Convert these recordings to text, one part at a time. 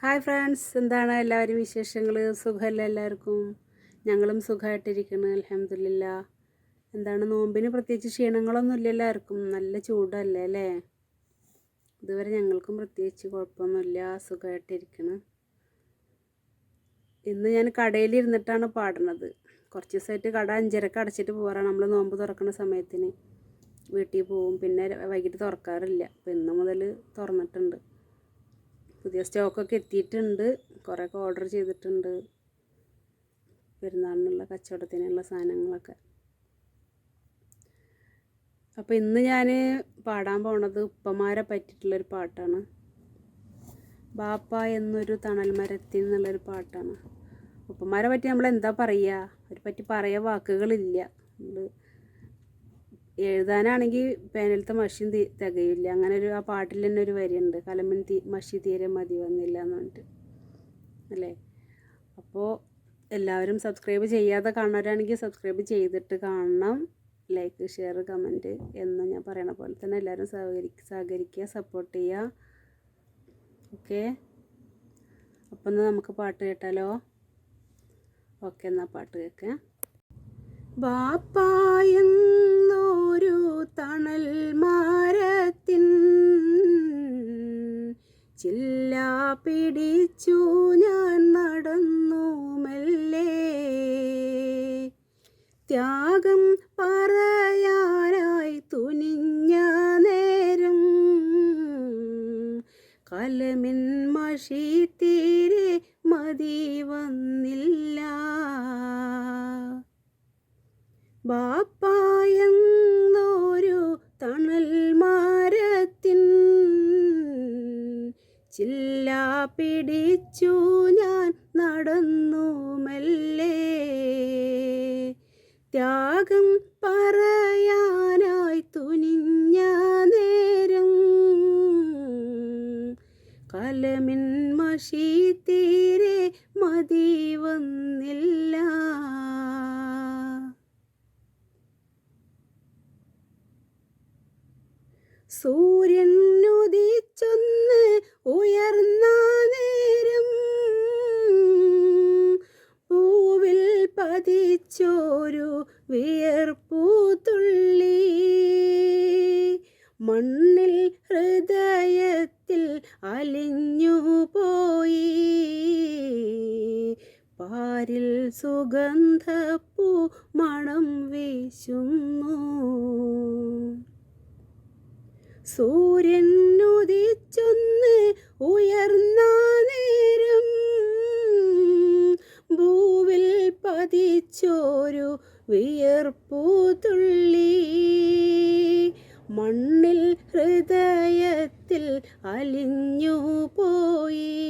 Hi friends എന്താണ് എല്ലാവരും വിശേഷങ്ങൾ സുഖമല്ല എല്ലാവർക്കും? ഞങ്ങളും സുഖമായിട്ടിരിക്കുന്നു അലഹമില്ല എന്താണ് നോമ്പിന് പ്രത്യേകിച്ച് ക്ഷീണങ്ങളൊന്നും ഇല്ല എല്ലാവർക്കും. നല്ല ചൂടല്ലേ അല്ലേ? ഇതുവരെ ഞങ്ങൾക്കും പ്രത്യേകിച്ച് കുഴപ്പമൊന്നുമില്ല. സുഖമായിട്ടിരിക്കണം ഇന്ന് ഞാൻ കടയിലിരുന്നിട്ടാണ് പാടുന്നത്. കുറച്ച് ദിവസമായിട്ട് കട അഞ്ചരക്ക് അടച്ചിട്ട് പോകാറാണ് നമ്മൾ നോമ്പ് തുറക്കുന്ന സമയത്തിന് വീട്ടിൽ പോവും. പിന്നെ വൈകിട്ട് തുറക്കാറില്ല. അപ്പോൾ ഇന്ന് മുതൽ തുറന്നിട്ടുണ്ട്. പുതിയ സ്റ്റോക്കൊക്കെ എത്തിയിട്ടുണ്ട്. കുറേയൊക്കെ ഓർഡർ ചെയ്തിട്ടുണ്ട്. പെരുന്നാളിനുള്ള കച്ചവടത്തിനുള്ള സാധനങ്ങളൊക്കെ. അപ്പോൾ ഇന്ന് ഞാൻ പാടാൻ പോണത് ഉപ്പമാരെ പറ്റിയിട്ടുള്ളൊരു പാട്ടാണ്. ബാപ്പ എന്നൊരു തണൽ മരത്തിൽ നിന്നുള്ളൊരു പാട്ടാണ്. ഉപ്പമാരെ പറ്റി നമ്മൾ എന്താ പറയുക അവരെ പറ്റി പറയാൻ വാക്കുകളില്ല. നമ്മൾ എഴുതാനാണെങ്കിൽ പേനലത്തെ മഷിയും തി തികയില്ല. അങ്ങനെ ഒരു ആ പാട്ടിൽ തന്നെ ഒരു വരിയുണ്ട്. കലമിൻ തീ മഷി തീരെ മതി വന്നില്ല എന്ന് പറഞ്ഞിട്ട്. അല്ലേ? അപ്പോൾ എല്ലാവരും സബ്സ്ക്രൈബ് ചെയ്യാതെ കാണുന്നവരാണെങ്കിൽ സബ്സ്ക്രൈബ് ചെയ്തിട്ട് കാണണം. ലൈക്ക് ഷെയർ കമന്റ് എന്ന് ഞാൻ പറയണ പോലെ തന്നെ എല്ലാവരും സഹകരി സഹകരിക്കുക സപ്പോർട്ട് ചെയ്യുക. ഓക്കെ? അപ്പം എന്നാൽ നമുക്ക് പാട്ട് കേട്ടാലോ? ഓക്കെ എന്നാൽ പാട്ട് കേൾക്കാം. ബാപ്പായെന്നൊരു തണൽ മാരത്തിൻ ചില്ല പിടിച്ചു ഞാൻ നടന്നു മെല്ലേ. ത്യാഗം പറയാനായി തുനിഞ്ഞ നേരം കലമിൻ മഷി തീരെ മതി വന്നില്ല. ബാപ്പായെന്നൊരു തണൽ മാരത്തിൻ ചില്ല പിടിച്ചു ഞാൻ നടന്നു മെല്ലെ. ത്യാഗം പറയാനായി തുനിഞ്ഞ നേരം കലമിൻ മഷി തീരെ മതി വന്നില്ല സൂര്യൻ ഉദിച്ചൊന്ന് ഉയർന്ന നേരം. പൂവിൽ പതിച്ചോരു വിയർപ്പൂത്തുള്ളി മണ്ണിൽ ഹൃദയത്തിൽ അലിഞ്ഞു പോയി. പാരിൽ സുഗന്ധപ്പൂ മണം വീശുന്നു. സൂര്യൻ ഉദിച്ചൊന്ന് ഉയർന്ന നേരം ഭൂവിൽ പതിച്ചോരു വിയർപ്പൂ തുള്ളി. മണ്ണിൽ ഹൃദയത്തിൽ അലിഞ്ഞു പോയി.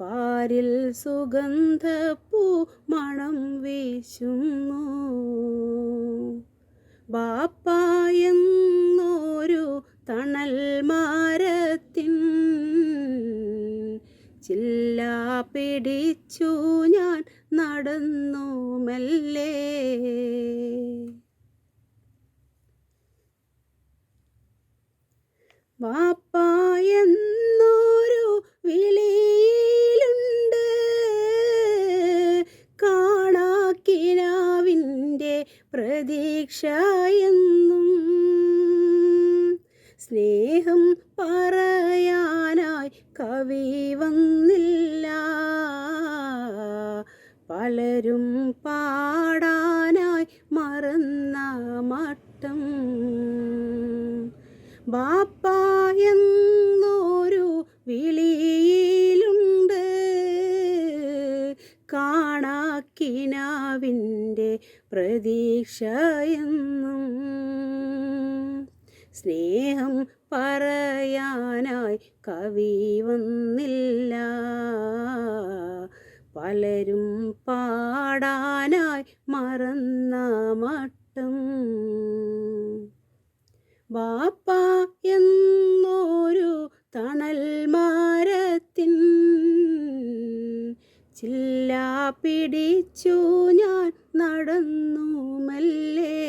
പാരിൽ സുഗന്ധപ്പൂ മണം വീശുന്നു. ബാപ്പായെന്നൊരു തണൽ മാരത്തിൻ ചില്ല പിടിച്ചു ഞാൻ നടന്നു മെല്ലേ ബാപ്പായെന്നൊരു കാണാക്കിനാവിന്റെ പ്രതീക്ഷയെന്നും സ്നേഹം പറയാനായി കവി വന്നില്ല. പലരും പാടാനായി മറന്ന മട്ടം ബാപ്പ എന്നൊരു വിളിയിലുണ്ട്. കാണാക്കിനാവിന്റെ പ്രതീക്ഷയെന്നും സ്നേഹം പറയാനായി കവി വന്നില്ല. പലരും പാടാനായി മറന്ന മട്ടം. ബാപ്പ എന്നൊരു പിടിച്ചു ഞാൻ നടന്നു മല്ലേ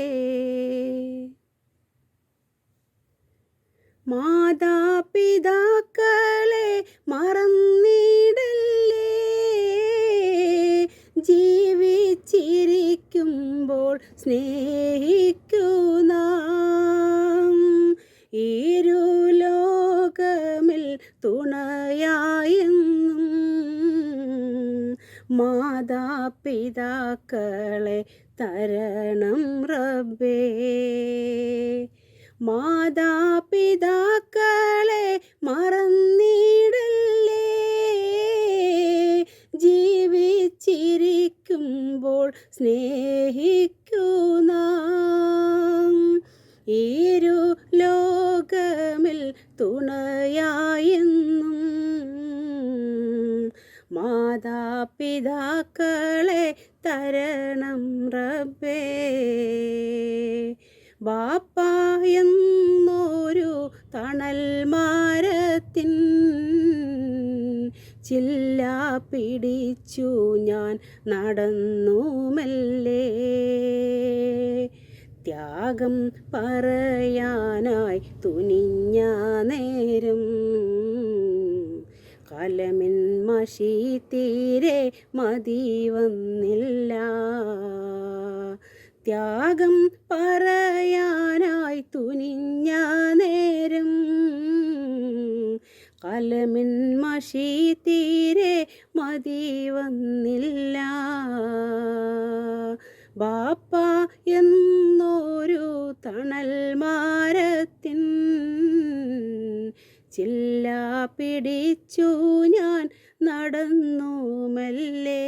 മാതാപിതാക്കളെ മറന്നിടല്ലേ? ജീവിച്ചിരിക്കുമ്പോൾ സ്നേഹി മാതാപിതാക്കളെ തരണം റബ്ബേ. മാതാപിതാക്കളെ മറന്നിടല്ലേ. ജീവിച്ചിരിക്കുമ്പോൾ സ്നേഹിക്കുന്ന ഈരു ലോകമിൽ തുണയായെന്നും മാതാപിതാക്കളെ തരണം റബ്ബേ. ബാപ്പ എന്നൊരു തണൽ മാരത്തിൻ ചില്ല പിടിച്ചു ഞാൻ നടന്നു മെല്ലേ ത്യാഗം പറയാനായി തുനിഞ്ഞ നേരം കലമിൻ മഷി തീരെ മതി വന്നില്ല ത്യാഗം പറയാനായി തുനിഞ്ഞ നേരം കലമിൻ മഷി തീരെ മതി വന്നില്ല ബാപ്പ എന്നൊരു തണൽ മരത്തിൻ ചില്ല പിടിച്ചു ഞാൻ നടന്നു മെല്ലെ